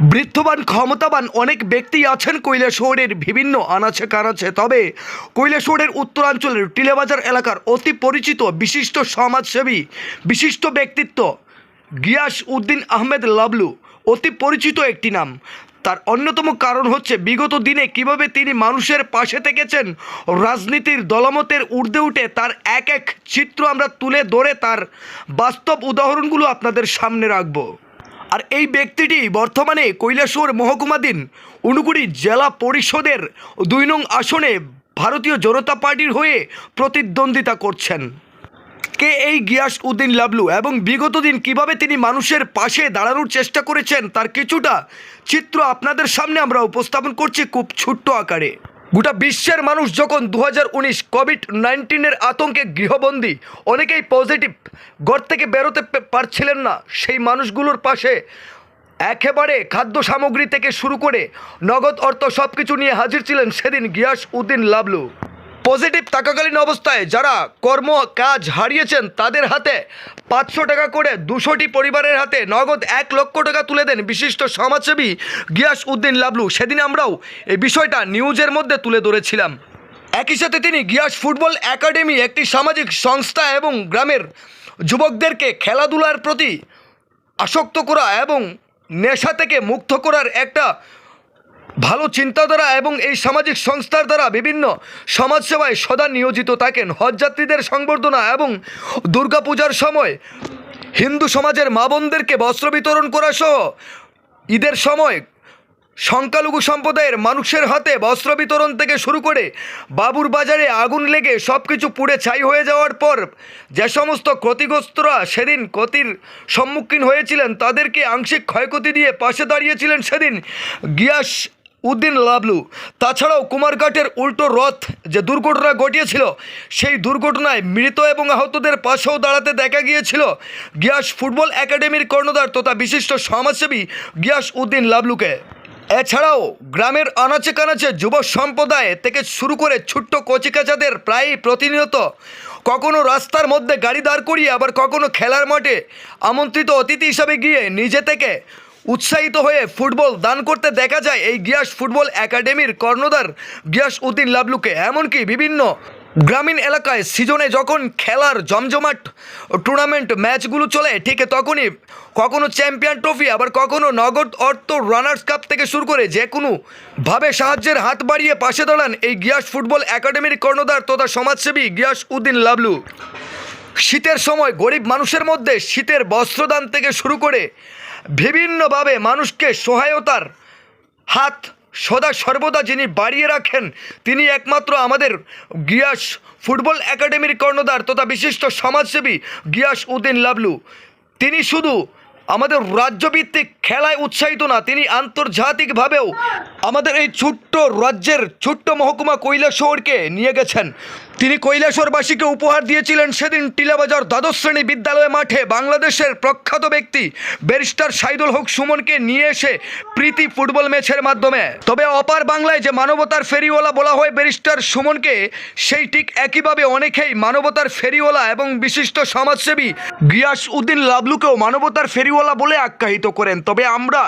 বৃদ্ধবান, ক্ষমতাবান অনেক ব্যক্তি আছেন কৈলাসহরের বিভিন্ন আনাচে কানাচে তবে কৈলাসহরের উত্তরাঞ্চলের টিলেবাজার এলাকার অতি পরিচিত বিশিষ্ট সমাজসেবী, বিশিষ্ট ব্যক্তিত্ব গিয়াস উদ্দিন আহমেদ লাবলু, অতি পরিচিত একটি নাম। তার অন্যতম কারণ হচ্ছে, বিগত দিনে কীভাবে তিনি মানুষের পাশে থেকেছেন, রাজনীতির দলমতের ঊর্ধ্বে উঠে তার এক এক চিত্র আমরা তুলে ধরে তার বাস্তব উদাহরণগুলো আপনাদের সামনে রাখব। আর এই ব্যক্তিটি বর্তমানে কৈলাসহর মহকুমাধীন উনুকুড়ি জেলা পরিষদের দুই নং আসনে ভারতীয় জনতা পার্টির হয়ে প্রতিদ্বন্দ্বিতা করছেন। কে এই গিয়াস উদ্দিন লাবলু এবং বিগত দিন কীভাবে তিনি মানুষের পাশে দাঁড়ানোর চেষ্টা করেছেন তার কিছুটা চিত্র আপনাদের সামনে আমরা উপস্থাপন করছি খুব ছোট্ট আকারে। গোটা বিশ্বের মানুষ যখন দু উনিশ কোভিড নাইন্টিনের আতঙ্কে গৃহবন্দী, অনেকেই পজিটিভ ঘর থেকে বেরোতে পারছিলেন না। সেই মানুষগুলোর পাশে একেবারে খাদ্য সামগ্রী থেকে শুরু করে নগদ অর্থ সব কিছু নিয়ে হাজির ছিলেন সেদিন গিয়াস উদ্দিন লাবলু। পজিটিভ থাকাকালীন অবস্থায় যারা কর্ম কাজ হারিয়েছেন তাদের হাতে পাঁচশো টাকা করে দুশোটি পরিবারের হাতে নগদ এক লক্ষ টাকা তুলে দেন বিশিষ্ট সমাজসেবী গিয়াস উদ্দিন লাবলু। সেদিন আমরাও এই বিষয়টা নিউজের মধ্যে তুলে ধরেছিলাম। একই সাথে তিনি গিয়াস ফুটবল একাডেমি একটি সামাজিক সংস্থা এবং গ্রামের যুবকদেরকে খেলাধুলার প্রতি আসক্ত করা এবং নেশা থেকে মুক্ত করার একটা ভালো চিন্তাধারা এবং এই সামাজিক সংস্থার দ্বারা বিভিন্ন সমাজসেবায় সদা নিয়োজিত থাকেন। হজযাত্রীদের সংবর্ধনা এবং দুর্গাপূজার সময় হিন্দু সমাজের মা বোনদেরকে বস্ত্র বিতরণ করা সহ ঈদের সময় সংখ্যালঘু সম্প্রদায়ের মানুষের হাতে বস্ত্র বিতরণ থেকে শুরু করে বাবুর বাজারে আগুন লেগে সব কিছু পুড়ে ছাই হয়ে যাওয়ার পর যে সমস্ত ক্ষতিগ্রস্তরা সেদিন ক্ষতির সম্মুখীন হয়েছিলেন, তাদেরকে আংশিক ক্ষয়ক্ষতি দিয়ে পাশে দাঁড়িয়েছিলেন সেদিন গিয়াস উদ্দিন লাবলু। তাছাড়াও কুমারঘাটের উল্টো রথ যে দুর্ঘটনা ঘটিয়েছিল, সেই দুর্ঘটনায় মৃত এবং আহতদের পাশেও দাঁড়াতে দেখা গিয়েছিল গিয়াস ফুটবল একাডেমির কর্ণধার তথা বিশিষ্ট সমাজসেবী গিয়াস উদ্দিন লাবলুকে। এছাড়াও গ্রামের আনাচে কানাচে যুব সম্প্রদায় থেকে শুরু করে ছোট্ট কচিকাচাদের প্রায়ই প্রতিনিয়ত কখনো রাস্তার মধ্যে গাড়ি দাঁড় করিয়ে, আবার কখনো খেলার মাঠে আমন্ত্রিত অতিথি হিসাবে গিয়ে নিজে থেকে উৎসাহিত হয়ে ফুটবল দান করতে দেখা যায় এই গিয়াস ফুটবল একাডেমির কর্ণধার গিয়াস উদ্দিন লাবলুকে। এমনকি বিভিন্ন গ্রামীণ এলাকায় সিজনে যখন খেলার জমজমাট টুর্নামেন্ট ম্যাচগুলো চলে, ঠিক তখনই কখনো চ্যাম্পিয়ন ট্রফি, আবার কখনো নগদ অর্থ রানার্স কাপ থেকে শুরু করে যে কোনো ভাবে সাহায্যের হাত বাড়িয়ে পাশে দাঁড়ান এই গিয়াস ফুটবল একাডেমির কর্ণধার তথা সমাজসেবী গিয়াস উদ্দিন লাবলু। শীতের সময় গরিব মানুষের মধ্যে শীতের বস্ত্রদান থেকে শুরু করে বিভিন্নভাবে মানুষকে সহায়তার হাত সদা সর্বদা যিনি বাড়িয়ে রাখেন, তিনি একমাত্র আমাদের গিয়াস ফুটবল একাডেমির কর্ণধার তথা বিশিষ্ট সমাজসেবী গিয়াস উদ্দিন লাবলু। তিনি শুধু আমাদের রাজ্যভিত্তিক খেলায় উৎসাহিত না, তিনি আন্তর্জাতিকভাবেও আমাদের এই ছোট্ট রাজ্যের ছোট্ট মহকুমা কৈলাসহরকে নিয়ে গেছেন। তিনি কৈলাসহরবাসীকে উপহার দিয়েছিলেন সেদিন টিলাবাজার দ্বাদশ শ্রেণি বিদ্যালয় মাঠে বাংলাদেশের প্রখ্যাত ব্যক্তি ব্যারিস্টার সাইদুল হক সুমনকে নিয়ে এসে প্রীতি ফুটবল ম্যাচের মাধ্যমে। তবে অপার বাংলায় যে মানবতার ফেরিওয়ালা বলা হয় ব্যারিস্টার সুমনকে, সেই ঠিক একইভাবে অনেকেই মানবতার ফেরিওয়ালা এবং বিশিষ্ট সমাজসেবী গিয়াস উদ্দিন লাবলুকেও মানবতার ফেরিওয়ালা বলে আখ্যায়িত করেন। তবে আমরা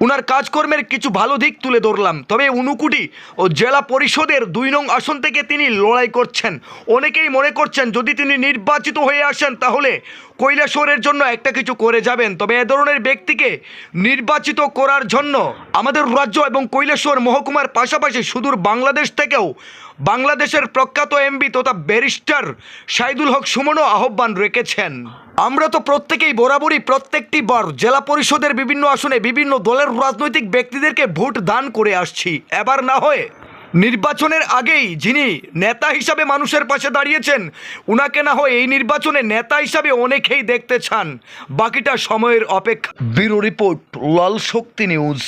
উনার কাজকর্মের কিছু ভালো দিক তুলে ধরলাম। তবে উনুকুটি ও জেলা পরিষদের দুই নং আসন থেকে তিনি লড়াই করছেন। অনেকেই মনে করছেন, যদি তিনি নির্বাচিত হয়ে আসেন, তাহলে কৈলাসরের জন্য একটা কিছু করে যাবেন। তবে এ ধরনের ব্যক্তিকে নির্বাচিত করার জন্য আমাদের রাজ্য এবং কৈলাসর মহকুমার পাশাপাশি সুদূর বাংলাদেশ থেকেও বাংলাদেশের প্রখ্যাত এমবি তথা ব্যারিস্টার সাইদুল হক সুমনও আহ্বান রেখেছেন। আমরা তো প্রত্যেকেই বরাবরই প্রত্যেকটি বার জেলা পরিষদের বিভিন্ন আসনে বিভিন্ন দলের রাজনৈতিক ব্যক্তিদেরকে ভোট দান করে আসছি। এবার না হয়ে নির্বাচনের আগেই যিনি নেতা হিসাবে মানুষের পাশে দাঁড়িয়েছেন, উনাকে না হয় এই নির্বাচনে নেতা হিসাবে অনেকেই দেখতে চান। বাকিটা সময়ের অপেক্ষা। Bureau report, Lal Shakti News.